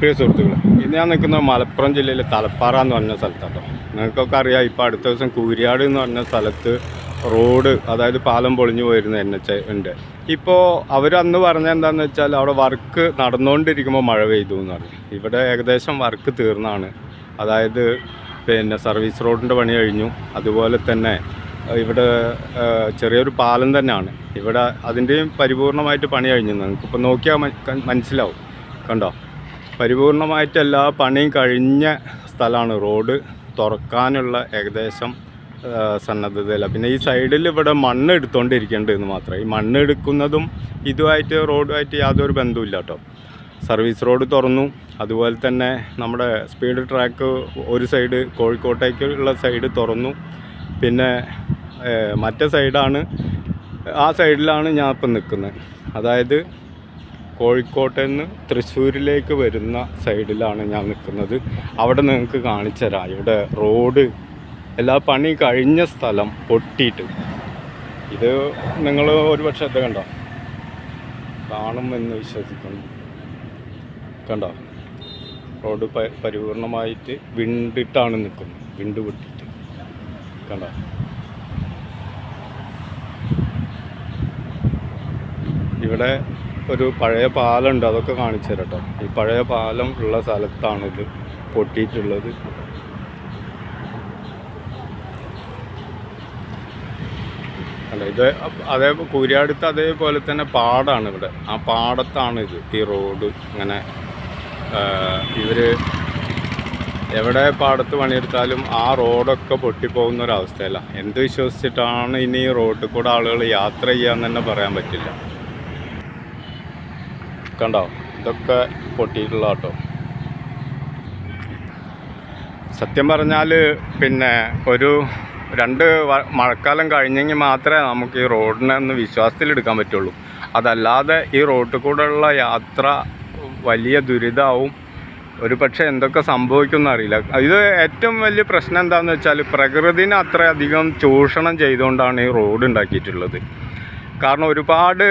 പ്രിയ സുഹൃത്തുക്കളെ ഇന്ന് ഞാൻ നിൽക്കുന്നത് മലപ്പുറം ജില്ലയിലെ തലപ്പാറ എന്ന് പറഞ്ഞ സ്ഥലത്താട്ടോ. നിങ്ങൾക്കൊക്കെ അറിയാം ഇപ്പോൾ അടുത്ത ദിവസം കൂരിയാട് എന്ന് പറഞ്ഞ സ്ഥലത്ത് റോഡ് അതായത് പാലം പൊളിഞ്ഞു പോയിരുന്ന എൻ എച്ച് ഉണ്ട്. ഇപ്പോൾ അവരന്ന് പറഞ്ഞ എന്താണെന്ന് വെച്ചാൽ അവിടെ വർക്ക് നടന്നുകൊണ്ടിരിക്കുമ്പോൾ മഴ പെയ്തു എന്ന് പറഞ്ഞു. ഇവിടെ ഏകദേശം വർക്ക് തീർന്നാണ്. അതായത് പിന്നെ സർവീസ് റോഡിന്റെ പണി കഴിഞ്ഞു. അതുപോലെ തന്നെ ഇവിടെ ചെറിയൊരു പാലം തന്നെയാണ്. ഇവിടെ അതിന്റെയും പരിപൂർണമായിട്ട് പണി കഴിഞ്ഞു. നിങ്ങൾക്കിപ്പോൾ നോക്കിയാൽ മനസ്സിലാവും. കണ്ടോ? പരിപൂർണമായിട്ട് എല്ലാ പണിയും കഴിഞ്ഞ സ്ഥലമാണ് റോഡ്. തുറക്കാനുള്ള ഏകദേശം സന്നദ്ധതയില്ല. പിന്നെ ഈ സൈഡിൽ ഇവിടെ മണ്ണ് എടുത്തുകൊണ്ടിരിക്കേണ്ടതെന്ന് മാത്രം. ഈ മണ്ണ് എടുക്കുന്നതും ഇതുമായിട്ട് റോഡുമായിട്ട് യാതൊരു ബന്ധവുമില്ല കേട്ടോ. സർവീസ് റോഡ് തുറന്നു. അതുപോലെ തന്നെ നമ്മുടെ സ്പീഡ് ട്രാക്ക് ഒരു സൈഡ് കോഴിക്കോട്ടേക്കുള്ള സൈഡ് തുറന്നു. പിന്നെ മറ്റേ സൈഡാണ് ആ സൈഡിലാണ് ഞാൻ ഇപ്പം നിൽക്കുന്നത്. അതായത് കോഴിക്കോട്ടെ നിന്ന് തൃശ്ശൂരിലേക്ക് വരുന്ന സൈഡിലാണ് ഞാൻ നിൽക്കുന്നത്. അവിടെ നിങ്ങൾക്ക് കാണിച്ചു തരാം. ഇവിടെ റോഡ് എല്ലാ പണി കഴിഞ്ഞ സ്ഥലം പൊട്ടിയിട്ട്. ഇത് നിങ്ങൾ ഒരു പക്ഷേ കണ്ടോ? കാണുമെന്ന് വിശ്വസിക്കുന്നു. കണ്ടോ? റോഡ് പരിപൂർണമായിട്ട് വിണ്ടിട്ടാണ് നിൽക്കുന്നത്. വിണ്ട് പൊട്ടിയിട്ട്. കണ്ടോ? ഇവിടെ ഒരു പഴയ പാലമുണ്ട് അതൊക്കെ കാണിച്ചു തരാം ഈ പഴയ പാലം ഉള്ള സ്ഥലത്താണിത് പൊട്ടിയിട്ടുള്ളത്. അല്ല ഇത് അതേ കൂരിയാടുത്ത് അതേപോലെ തന്നെ പാടാണ് ഇവിടെ. ആ പാടത്താണ് ഇത് ഈ റോഡ് ഇങ്ങനെ ഇവർ എവിടെ പാടത്ത് പണിയെടുത്താലും ആ റോഡൊക്കെ പൊട്ടിപ്പോകുന്ന ഒരു അവസ്ഥയല്ല. എന്ത് വിശ്വസിച്ചിട്ടാണ് ഇനി ഈ റോഡിൽ കൂടെ ആളുകൾ യാത്ര ചെയ്യാന്ന് തന്നെ പറയാൻ പറ്റില്ല. കണ്ടോ? ഇതൊക്കെ പൊട്ടിയിട്ടുള്ള കേട്ടോ സത്യം പറഞ്ഞാൽ പിന്നെ ഒരു രണ്ട് മഴക്കാലം കഴിഞ്ഞെങ്കിൽ മാത്രമേ നമുക്ക് ഈ റോഡിനെ ഒന്ന് വിശ്വാസത്തിലെടുക്കാൻ പറ്റുള്ളൂ. അതല്ലാതെ ഈ റോഡിൽ കൂടെയുള്ള യാത്ര വലിയ ദുരിതമാവും ഒരു പക്ഷേ എന്തൊക്കെ സംഭവിക്കുമെന്ന് അറിയില്ല. ഇത് ഏറ്റവും വലിയ പ്രശ്നം എന്താണെന്ന് വെച്ചാൽ പ്രകൃതിനെ അത്രയധികം ചൂഷണം ചെയ്തുകൊണ്ടാണ് ഈ റോഡ് ഉണ്ടാക്കിയിട്ടുള്ളത്. കാരണം ഒരുപാട്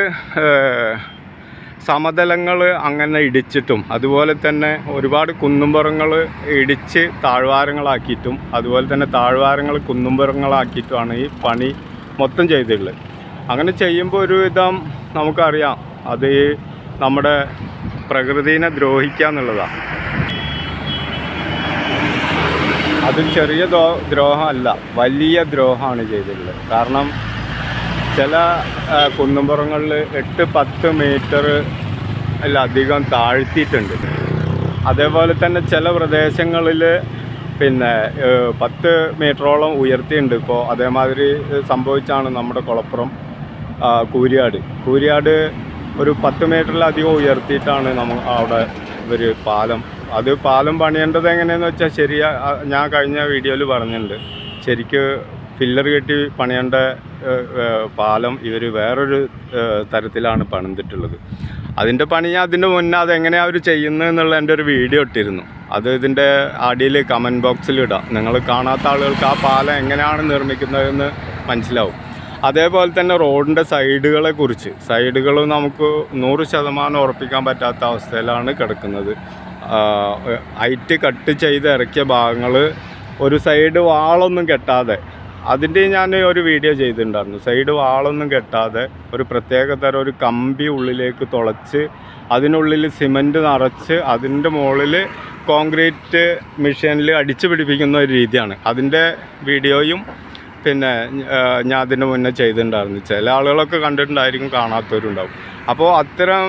സമതലങ്ങൾ അങ്ങനെ ഇടിച്ചിട്ടും അതുപോലെ തന്നെ ഒരുപാട് കുന്നുംപുറങ്ങൾ ഇടിച്ച് താഴ്വാരങ്ങളാക്കിയിട്ടും അതുപോലെ തന്നെ താഴ്വാരങ്ങൾ കുന്നുംപുറങ്ങളാക്കിയിട്ടുമാണ് ഈ പണി മൊത്തം ചെയ്തിട്ടുള്ളത്. അങ്ങനെ ചെയ്യുമ്പോൾ ഒരുവിധം നമുക്കറിയാം അത് നമ്മുടെ പ്രകൃതിനെ ദ്രോഹിക്കുക എന്നുള്ളതാണ്. അത് ചെറിയ ദ്രോ- ദ്രോഹമല്ല വലിയ ദ്രോഹമാണ് ചെയ്തിട്ടുള്ളത്. കാരണം ചില കുന്നുംപുറങ്ങളിൽ എട്ട് പത്ത് മീറ്റർ അധികം താഴ്ത്തിയിട്ടുണ്ട്. അതേപോലെ തന്നെ ചില പ്രദേശങ്ങളിൽ പിന്നെ പത്ത് മീറ്ററോളം ഉയർത്തിയുണ്ട് ഇപ്പോൾ അതേമാതിരി സംഭവിച്ചാണ് നമ്മുടെ കുളപ്പുറം കൂരിയാട്. കൂരിയാട് ഒരു പത്ത് മീറ്ററിലധികം ഉയർത്തിയിട്ടാണ് നമ്മൾ അവിടെ ഒരു പാലം. അത് പാലം പണിയേണ്ടത് എങ്ങനെയെന്ന് വെച്ചാൽ ശരിയാ ഞാൻ കഴിഞ്ഞ വീഡിയോയിൽ പറഞ്ഞിട്ടുണ്ട്. ശരിക്ക് ഫില്ലർ കെട്ടി പണിയേണ്ട പാലം ഇവർ വേറൊരു തരത്തിലാണ് പണിതിട്ടുള്ളത്. അതിന്റെ പണി അതിന്റെ മുന്നേ അതെങ്ങനെയാണ് അവർ ചെയ്യുന്നത് എന്നുള്ള എന്റെ ഒരു വീഡിയോ ഇട്ടിരുന്നു. അത് ഇതിന്റെ അടിയിൽ കമന്റ് ബോക്സിൽ ഇടാം. നിങ്ങൾ കാണാത്ത ആളുകൾക്ക് ആ പാലം എങ്ങനെയാണ് നിർമ്മിക്കുന്നതെന്ന് മനസ്സിലാവും. അതേപോലെ തന്നെ റോഡിന്റെ സൈഡുകളെ കുറിച്ച്. സൈഡുകൾ നമുക്ക് നൂറ് ശതമാനം ഉറപ്പിക്കാൻ പറ്റാത്ത അവസ്ഥയിലാണ് കിടക്കുന്നത്. ഹൈറ്റ് കട്ട് ചെയ്ത് ഇറക്കിയ ഭാഗങ്ങൾ ഒരു സൈഡ് വാളൊന്നും കെട്ടാതെ അതിന്റെ ഞാൻ ഒരു വീഡിയോ ചെയ്തിട്ടുണ്ടായിരുന്നു. സൈഡ് വാളൊന്നും കെട്ടാതെ ഒരു പ്രത്യേക തരം ഒരു കമ്പി ഉള്ളിലേക്ക് തുളച്ച് അതിനുള്ളിൽ സിമന്റ് നിറച്ച് അതിന്റെ മുകളിൽ കോൺക്രീറ്റ് മെഷീനിൽ അടിച്ചു പിടിപ്പിക്കുന്ന ഒരു രീതിയാണ്. അതിന്റെ വീഡിയോയും പിന്നെ ഞാൻ അതിന് മുന്നേ ചെയ്തിട്ടുണ്ടായിരുന്നു. ചില ആളുകളൊക്കെ കണ്ടിട്ടുണ്ടായിരിക്കും കാണാത്തവരുണ്ടാവും. അപ്പോൾ അത്തരം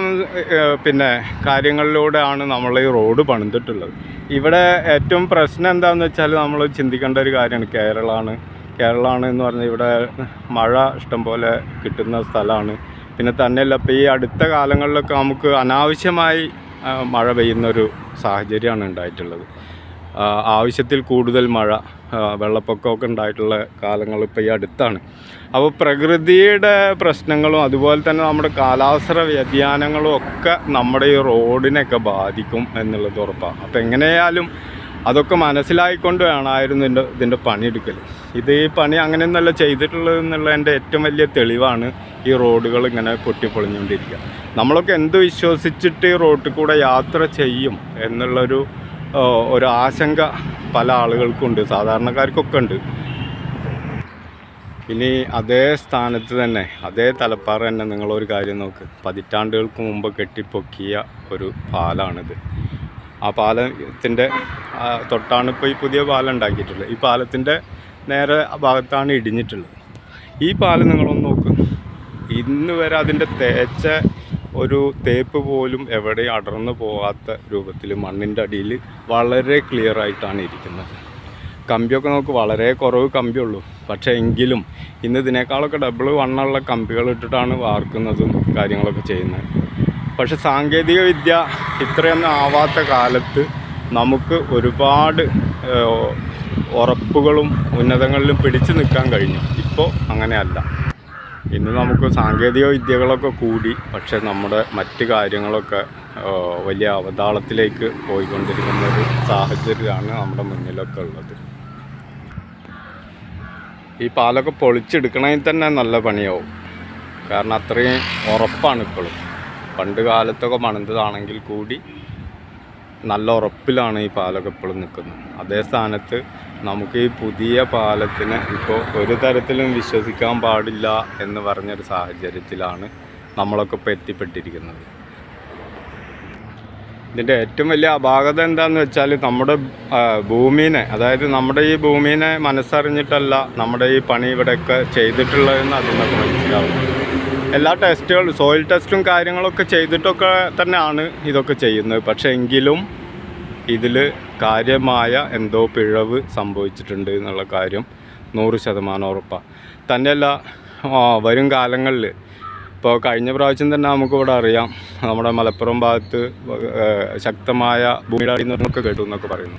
പിന്നെ കാര്യങ്ങളിലൂടെയാണ് നമ്മൾ ഈ റോഡ് പണിതിട്ടുള്ളത്. ഇവിടെ ഏറ്റവും പ്രശ്നം എന്താണെന്ന് വെച്ചാൽ നമ്മൾ ചിന്തിക്കേണ്ട ഒരു കാര്യമാണ് കേരളമാണ്. കേരളമാണ് എന്ന് പറഞ്ഞാൽ ഇവിടെ മഴ ഇഷ്ടംപോലെ കിട്ടുന്ന സ്ഥലമാണ്. പിന്നെ തന്നെയല്ല ഇപ്പോൾ ഈ അടുത്ത കാലങ്ങളിലൊക്കെ നമുക്ക് അനാവശ്യമായി മഴ പെയ്യുന്നൊരു സാഹചര്യമാണ് ഉണ്ടായിട്ടുള്ളത്. ആവശ്യത്തിൽ കൂടുതൽ മഴ വെള്ളപ്പൊക്കമൊക്കെ ഉണ്ടായിട്ടുള്ള കാലങ്ങൾ ഇപ്പോൾ ഈ അടുത്താണ്. അപ്പോൾ പ്രകൃതിയുടെ പ്രശ്നങ്ങളും അതുപോലെ തന്നെ നമ്മുടെ കാലാവസ്ഥ വ്യതിയാനങ്ങളും ഒക്കെ നമ്മുടെ ഈ റോഡിനെയൊക്കെ ബാധിക്കും എന്നുള്ളത് ഉറപ്പാണ് അപ്പോൾ എങ്ങനെയായാലും അതൊക്കെ മനസ്സിലായിക്കൊണ്ട് വേണമായിരുന്നു ഇതിന്റെ ഇതിന്റെ പണിയെടുക്കൽ. ഇത് ഈ പണി അങ്ങനെയൊന്നല്ല ചെയ്തിട്ടുള്ളത് എന്നുള്ള എന്റെ ഏറ്റവും വലിയ തെളിവാണ് ഈ റോഡുകൾ ഇങ്ങനെ പൊട്ടിപ്പൊളിഞ്ഞുകൊണ്ടിരിക്കുക. നമ്മളൊക്കെ എന്ത് വിശ്വസിച്ചിട്ട് ഈ റോട്ടിൽ കൂടെ യാത്ര ചെയ്യും എന്നുള്ളൊരു ഒരു ആശങ്ക പല ആളുകൾക്കുണ്ട് സാധാരണക്കാർക്കൊക്കെ ഉണ്ട്. ഇനി അതേ സ്ഥാനത്ത് തന്നെ അതേ തലപ്പാറ തന്നെ നിങ്ങളൊരു കാര്യം നോക്ക്. പതിറ്റാണ്ടുകൾക്ക് മുമ്പ് കെട്ടിപ്പൊക്കിയ ഒരു പാലാണിത്. ആ പാലത്തിന്റെ തൊട്ടാണ് ഇപ്പോൾ ഈ പുതിയ പാലം ഉണ്ടാക്കിയിട്ടുള്ളത്. ഈ പാലത്തിന്റെ നേരെ ഭാഗത്താണ് ഇടിഞ്ഞിട്ടുള്ളത്. ഈ പാലം നിങ്ങളൊന്ന് നോക്ക്. ഇന്ന് വരെ അതിന്റെ തേച്ച ഒരു തേപ്പ് പോലും എവിടെയും അടർന്നു പോകാത്ത രൂപത്തിൽ മണ്ണിന്റെ അടിയിൽ വളരെ ക്ലിയർ ആയിട്ടാണ് ഇരിക്കുന്നത്. കമ്പിയൊക്കെ നമുക്ക് വളരെ കുറവ് കമ്പിയുള്ളൂ. പക്ഷേ എങ്കിലും ഇന്ന് ഇതിനേക്കാളൊക്കെ ഡബിൾ വണ്ണുള്ള കമ്പികൾ ഇട്ടിട്ടാണ് വാർക്കുന്നതും കാര്യങ്ങളൊക്കെ ചെയ്യുന്നത്. പക്ഷെ സാങ്കേതിക വിദ്യ ഇത്രയൊന്നും ആവാത്ത കാലത്ത് നമുക്ക് ഒരുപാട് ഉറപ്പുകളും ഉന്നതങ്ങളിലും പിടിച്ചു നിൽക്കാൻ കഴിഞ്ഞു. ഇപ്പോൾ അങ്ങനെയല്ല. ഇന്ന് നമുക്ക് സാങ്കേതിക വിദ്യകളൊക്കെ കൂടി പക്ഷെ നമ്മുടെ മറ്റ് കാര്യങ്ങളൊക്കെ വലിയ അവതാളത്തിലേക്ക് പോയിക്കൊണ്ടിരിക്കുന്ന ഒരു സാഹചര്യമാണ് നമ്മുടെ മുന്നിലൊക്കെ ഉള്ളത്. ഈ പാലൊക്കെ പൊളിച്ചെടുക്കണമെങ്കിൽ തന്നെ നല്ല പണിയാവും. കാരണം അത്രയും ഉറപ്പാണ് ഇപ്പോഴും. പണ്ട് കാലത്തൊക്കെ പണിതതാണെങ്കിൽ കൂടി നല്ല ഉറപ്പിലാണ് ഈ പാലൊക്കെ ഇപ്പോഴും നിൽക്കുന്നത്. അതേ സ്ഥാനത്ത് നമുക്ക് ഈ പുതിയ പാലത്തിന് ഇപ്പോൾ ഒരു തരത്തിലും വിശ്വസിക്കാൻ പാടില്ല എന്ന് പറഞ്ഞൊരു സാഹചര്യത്തിലാണ് നമ്മളൊക്കെ ഇപ്പോൾ എത്തിപ്പെട്ടിരിക്കുന്നത്. ഇതിന്റെ ഏറ്റവും വലിയ അപാകത എന്താണെന്ന് വെച്ചാൽ നമ്മുടെ ഭൂമിനെ അതായത് നമ്മുടെ ഈ ഭൂമിനെ മനസ്സറിഞ്ഞിട്ടല്ല നമ്മുടെ ഈ പണി ഇവിടെയൊക്കെ ചെയ്തിട്ടുള്ളതെന്ന് അതിൽ നിന്നൊക്കെ മനസ്സിലാവും എല്ലാ ടെസ്റ്റുകളും സോയിൽ ടെസ്റ്റും കാര്യങ്ങളൊക്കെ ചെയ്തിട്ടൊക്കെ തന്നെയാണ് ഇതൊക്കെ ചെയ്യുന്നത്. പക്ഷേ എങ്കിലും ഇതിൽ കാര്യമായ എന്തോ പിഴവ് സംഭവിച്ചിട്ടുണ്ട് എന്നുള്ള കാര്യം നൂറ് ശതമാനം ഉറപ്പാണ് തന്നെയല്ല വരും കാലങ്ങളിൽ ഇപ്പോൾ കഴിഞ്ഞ പ്രാവശ്യം തന്നെ നമുക്കിവിടെ അറിയാം നമ്മുടെ മലപ്പുറം ഭാഗത്ത് ശക്തമായ ഭൂമിയുടെ അടിയിൽ നിന്നൊക്കെ കേട്ടു എന്നൊക്കെ പറയുന്നു.